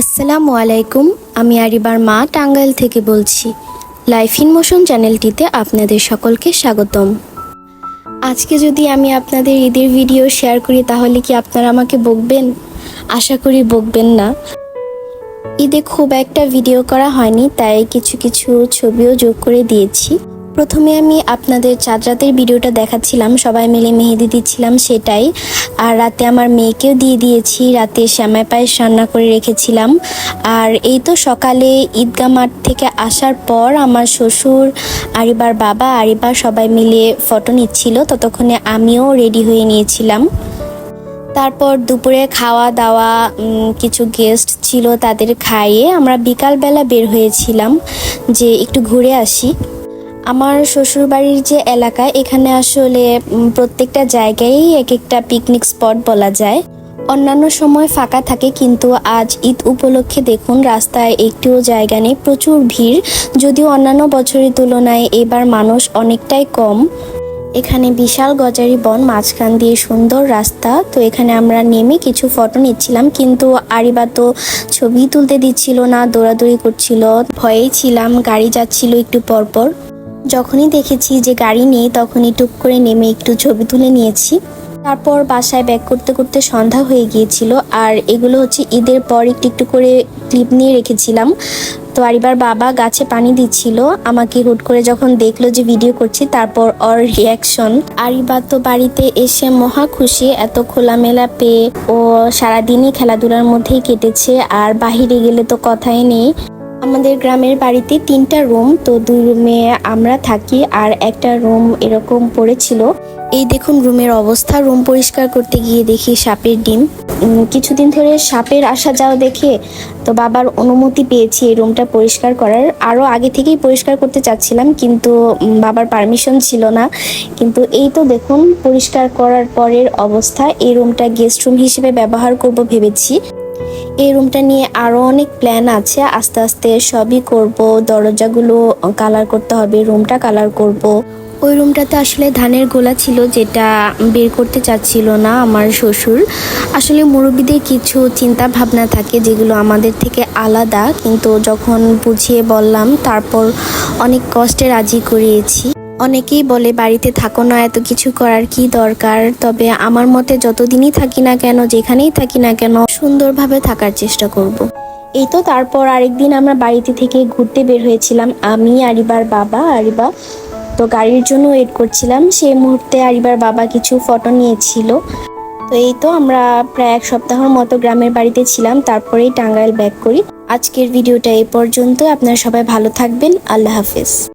আসসালামু আলাইকুম, আমি আরিবার মা টাঙ্গাইল থেকে বলছি। লাইফ ইন মোশন চ্যানেলটিতে আপনাদের সকলকে স্বাগতম। আজকে যদি আমি আপনাদের ঈদের ভিডিও শেয়ার করি, তাহলে কি আপনারা আমাকে বকবেন? আশা করি বকবেন না। ঈদে খুব একটা ভিডিও করা হয়নি, তাই কিছু কিছু ছবিও যোগ করে দিয়েছি। প্রথমে আমি আপনাদের চাঁদ রাতের ভিডিওটা দেখাচ্ছিলাম, সবাই মিলে মেহেদি দিচ্ছিলাম সেটাই। আর রাতে আমার মেয়েকেও দিয়ে দিয়েছি, রাতে শ্যামাই পায়েস রান্না করে রেখেছিলাম। আর এই তো সকালে ঈদগা মাঠ থেকে আসার পর আমার শ্বশুর, আরিবার বাবা আরিবার সবাই মিলে ফটো নিচ্ছিল, ততক্ষণে আমিও রেডি হয়ে নিয়েছিলাম। তারপর দুপুরে খাওয়া দাওয়া কিছু গেস্ট ছিল তাদের খাইয়ে আমরা বিকালবেলা বের হয়েছিলাম যে একটু ঘুরে আসি। আমার শ্বশুরবাড়ির যে এলাকা, এখানে আসলে প্রত্যেকটা জায়গায় এক একটা পিকনিক স্পট বলা যায়। অন্যান্য সময় ফাঁকা থাকে, কিন্তু আজ ঈদ উপলক্ষে দেখুন, রাস্তায় একটিও জায়গা নেই, প্রচুর ভিড়। যদিও অন্যান্য বছরের তুলনায় এবার মানুষ অনেকটাই কম। এখানে বিশাল গজারি বন, মাঝখান দিয়ে সুন্দর রাস্তা। তো এখানে আমরা নেমে কিছু ফটো নিচ্ছিলাম, কিন্তু আরিবা তো ছবি তুলতে দিচ্ছিল না, দৌড়াদৌড়ি করছিল। ভয়েই ছিলাম, গাড়ি যাচ্ছিল একটু পরপর। যখনই দেখেছি যে গাড়ি নেই, তখনই টুক করে নেমে একটু ছবি তুলে নিয়েছি। তারপর বাসায় ব্যাক করতে করতে সন্ধ্যা হয়ে গিয়েছিল, আর এগুলো হচ্ছে ঈদের পর একটু একটু করে ক্লিপ নিয়ে রেখেছিলাম। তো আরিবার বাবা গাছে পানি দিচ্ছিল, আমাকে হুট করে যখন দেখল যে ভিডিও করছি, তারপর ওর রিয়াকশন আরিবা তো বাড়িতে এসে মহা খুশি, এত খোলামেলা পেয়ে ও সারাদিনই খেলাধুলার মধ্যেই কেটেছে, আর বাহিরে গেলে তো কথাই নেই। আমাদের গ্রামের বাড়িতে তিনটা রুম, তো দুই রুমে আমরা থাকি আর একটা রুম এরকম পড়েছিল। এই দেখুন রুমের অবস্থা, রুম পরিষ্কার করতে গিয়ে দেখি সাপের ডিম। কিছুদিন ধরে সাপের আসা যাওয়া দেখে তো বাবার অনুমতি পেয়েছি এই রুমটা পরিষ্কার করার। আরও আগে থেকেই পরিষ্কার করতে চাচ্ছিলাম, কিন্তু বাবার পারমিশন ছিল না। কিন্তু এই তো দেখুন, পরিষ্কার করার পরের অবস্থা, এই রুমটা গেস্ট রুম হিসেবে ব্যবহার করব ভেবেছি। এই রুমটা নিয়ে আরও অনেক প্ল্যান আছে। আস্তে আস্তে সবই করব। দরজাগুলো কালার করতে হবে রুমটা কালার করব। ওই রুমটাতে আসলে ধানের গোলা ছিল যেটা বের করতে চাচ্ছিল না আমার শ্বশুর। আসলে মুরব্বীদের কিছু চিন্তা ভাবনা থাকে যেগুলো আমাদের থেকে আলাদা। কিন্তু যখন বুঝিয়ে বললাম, তারপর অনেক কষ্টে রাজি করিয়েছি। অনেকেই বলে, বাড়িতে থাকো না, এত কিছু করার কি দরকার? তবে আমার মতে, যতদিনই থাকি না কেন, যেখানেই থাকি না কেন, সুন্দরভাবে থাকার চেষ্টা করব। এই তো তারপর আরেকদিন আমরা বাড়িতে থেকে ঘুরতে বের হয়েছিলাম। আমি, আরিবার বাবা, আরিবা তো গাড়ির জন্য ওয়েট করছিলাম। সেই মুহূর্তে আরিবার বাবা কিছু ফটো নিয়েছিল। তো এই তো আমরা প্রায় এক সপ্তাহের মতো গ্রামের বাড়িতে ছিলাম। তারপরেই টাঙ্গাইল ব্যাক করি। আজকের ভিডিওটা এই পর্যন্ত। আপনারা সবাই ভালো থাকবেন। আল্লাহ হাফেজ।